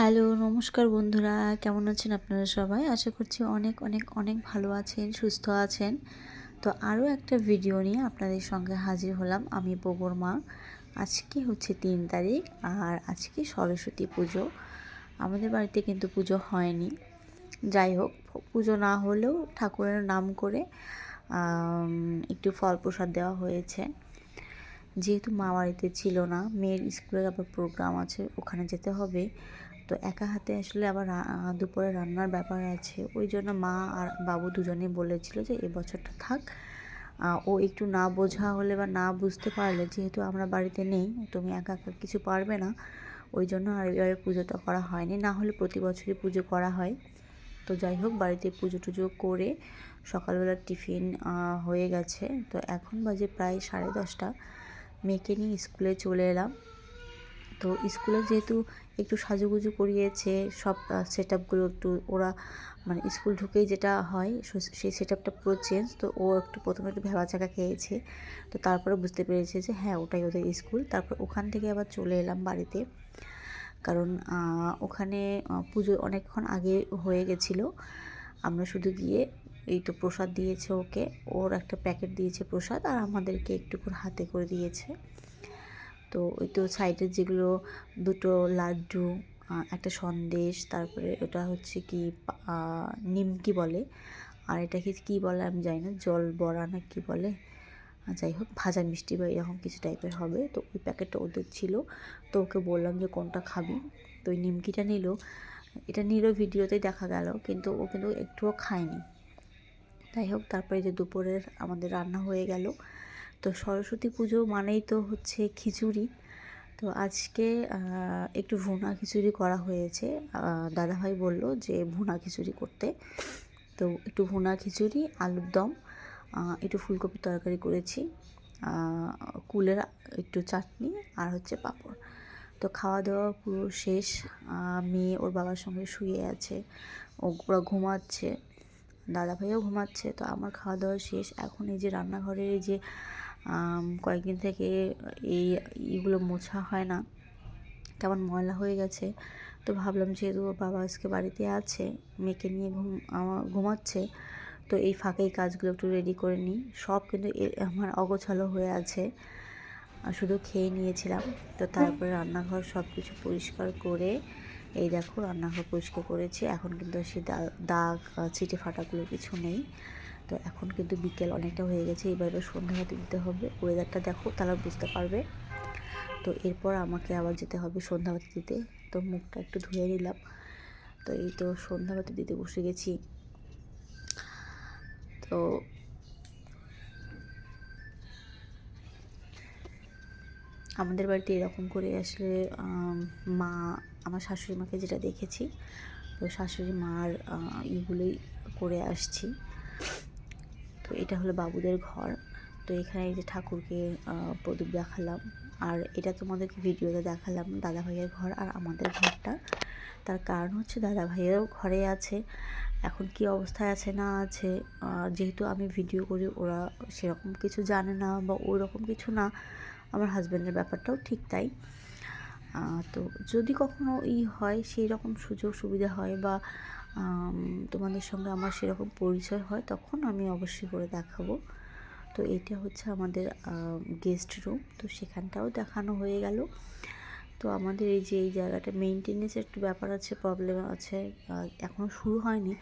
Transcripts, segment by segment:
Hello, নমস্কার বন্ধুরা। কেমন আছেন আপনারা সবাই? আশা করছি অনেক অনেক অনেক ভালো আছেন, সুস্থ আছেন। তো আরও একটা ভিডিও নিয়ে আপনাদের সঙ্গে হাজির হলাম আমি, বগর মা। আজকে হচ্ছে তিন তারিখ আর আজকে সরস্বতী পুজো। আমাদের বাড়িতে কিন্তু পুজো হয়নি। যাই হোক, পুজো না হলেও ঠাকুরের নাম করে একটু ফল প্রসাদ দেওয়া হয়েছে। যেহেতু মা বাড়িতে ছিল না, মেয়ের স্কুলের আবার প্রোগ্রাম আছে, ওখানে যেতে হবে। তো একা হাতে আসলে আবার দুপুরে রান্নার ব্যাপার আছে। ওই জন্য মা আর বাবু দুজনেই বলেছিল যে এবছরটা থাক। ও একটু না বোঝা হলে বা না বুঝতে পারলে, যেহেতু আমরা বাড়িতে নেই, তুমি একা একা কিছু পারবে না। ওই জন্য আর এবারে পুজোটা করা হয়নি। না হলে প্রতি বছরই পুজো করা হয়। তো যাই হোক, বাড়িতে পুজো টুজো করে সকালবেলা টিফিন হয়ে গেছে। তো এখন বাজে প্রায় সাড়ে দশটা। মেয়েকে নিয়ে স্কুলে চলে এলাম। তো স্কুলে যেহেতু একটু সাজুগুজু করিয়েছে, সব সেট আপগুলো একটু ওরা মানে স্কুল ঢুকেই যেটা হয় সেই সেট আপটা পুরো চেঞ্জ তো ও একটু প্রথমে একটু ভেবা চাকা খেয়েছে। তো তারপরে বুঝতে পেরেছে যে হ্যাঁ ওটাই ওদের স্কুল। তারপর ওখান থেকে আবার চলে এলাম বাড়িতে। কারণ ওখানে পুজো অনেকক্ষণ আগে হয়ে গেছিল। আমরা শুধু গিয়ে এই তো প্রসাদ দিয়েছে ওকে। ওর একটা প্যাকেট দিয়েছে প্রসাদ আর আমাদেরকে একটু করে হাতে করে দিয়েছে। তো ওই তো সাইডের যেগুলো দুটো লাড্ডু একটা সন্দেশ, তারপরে ওটা হচ্ছে কি নিমকি বলে। আর এটাকে কী বলে আমি জানি না, জল বড়া না কী বলে। যাই হোক, ভাজা মিষ্টি বা এরকম কিছু টাইপের হবে। তো ওই প্যাকেটটা ওদের ছিল। তো ওকে বললাম যে, কোনটা খাবি? তো ওই নিমকিটা নিল। এটা নিল ভিডিওতেই দেখা গেল, কিন্তু ও কিন্তু একটুও খায়নি। যাই হোক, তারপরে যে দুপুরের আমাদের রান্না হয়ে গেল। তো সরস্বতী পুজো মানেই তো হচ্ছে খিচুড়ি। তো আজকে একটু ভুনা খিচুড়ি করা হয়েছে। দাদাভাই বলল যে ভুনা খিচুড়ি করতে। তো একটু ভুনা খিচুড়ি, আলুর দম একটু ফুলকপি তরকারি করেছি কুলের একটু চাটনি আর হচ্ছে পাঁপড়। তো খাওয়া দাওয়া পুরো শেষ মেয়ে ওর বাবার সঙ্গে শুয়ে আছে, ও ওরা ঘুমাচ্ছে দাদা ভাইও ঘুমাচ্ছে, তো আমার খাওয়া দাওয়া শেষ। এখন এই যে রান্নাঘরের যে কয়েকদিন থেকে এই ইগুলো মোছা হয় না। কেমন ময়লা হয়ে গেছে। তো ভাবলাম যেহেতু বাবা আজকে বাড়িতে আছে, মেয়েকে নিয়ে ঘুম আমার ঘুমাচ্ছে, তো এই ফাঁকেই কাজগুলো একটু রেডি করে নিই। সব কিন্তু আমার অগোছালো হয়ে আছে। শুধু খেয়ে নিয়েছিলাম। তো তারপরে রান্নাঘর সব কিছু পরিষ্কার করে, এই দেখো রান্নাঘর পরিষ্কার করেছি। এখন কিন্তু সে দাগ ছিটে ফাটাগুলো কিছু নেই। তো এখন কিন্তু বিকেল অনেকটা হয়ে গেছে এবার সন্ধ্যা হতে দিতে হবে। ওয়েদারটা দেখো তাহলে বুঝতে পারবে। তো এরপর আমাকে আবার যেতে হবে সন্ধ্যাবাতি দিতে। তো মুখটা একটু ধুয়ে নিলাম। তো এই তো সন্ধ্যাবাতি দিতে বসে গেছি। তো আমাদের বাড়িতে এরকম করে আসলে মা, আমার শাশুড়ি মাকে যেটা দেখেছি, তো শাশুড়ি মার ইগুলোই করে আসছি। তো এটা হলো বাবুদের ঘর। তো এখানে এই যে ঠাকুরকে প্রদীপ দেখালাম। আর এটা তোমাদেরকে ভিডিওতে দেখালাম দাদা ভাইয়ের ঘর আর আমাদের ঘরটা। তার কারণ হচ্ছে দাদা ভাইয়েরও ঘরে আছে। এখন কি অবস্থায় আছে, না আছে যেহেতু আমি ভিডিও করি, ওরা সেরকম কিছু জানে না বা ওই রকম কিছু না। আমার হাজব্যান্ডের ব্যাপারটাও ঠিক তাই। তো যদি কখনো ই হয় সেই রকম সুযোগ সুবিধা হয় বা তোমাদের সঙ্গে আমার সেরকম পরিচয় হয়, তখন আমি অবশ্যই করে দেখাবো। তো এটা হচ্ছে আমাদের গেস্ট রুম তো সেখানটাও দেখানো হয়ে গেল। তো আমাদের এই যে, এই জায়গাটা মেনটেনেন্সের একটু ব্যাপার আছে প্রবলেম আছে এখনও শুরু হয়নি।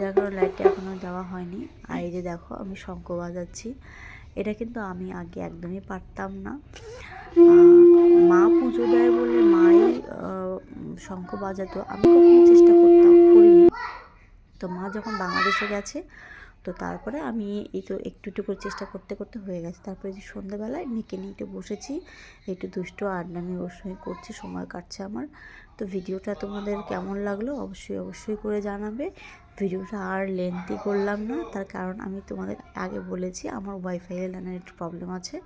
যার কারণে লাইটটা এখনও দেওয়া হয়নি। আর এই যে দেখো, আমি শঙ্খ বাজাচ্ছি। এটা কিন্তু আমি আগে একদমই পারতাম না। মা পুজো দেয় বলে মাই শঙ্খ বাজাতো। আমি চেষ্টা করিনি তো মা যখন বাংলাদেশে গেছে, তো তারপরে আমি এই তো একটু একটু করে চেষ্টা করতে করতে হয়ে গেছে। তারপরে যে সন্ধ্যাবেলায় মেয়েকে নিয়ে একটু বসেছি, একটু দুষ্ট আড্ডামি ওর সঙ্গে করছি, সময় কাটছে আমার। তো ভিডিওটা তোমাদের কেমন লাগল অবশ্যই অবশ্যই করে জানাবে। ভিডিওটা আর লেন্থি করলাম না, তার কারণ আমি তোমাদের আগে বলেছি আমার ওয়াইফাইয়ের লাইনের একটু প্রবলেম আছে।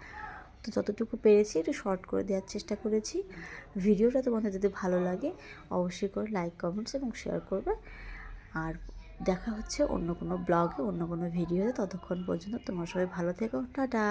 তো যতটুকু পেরেছি একটু শর্ট করে দেওয়ার চেষ্টা করেছি। ভিডিওটা তোমাদের যদি ভালো লাগে, অবশ্যই করে লাইক কমেন্টস এবং শেয়ার করবে। আর দেখা হচ্ছে অন্য কোনো ব্লগে, অন্য কোনো ভিডিওতে। ততক্ষণ পর্যন্ত তোমার সবাই ভালো থেকো। টাটা!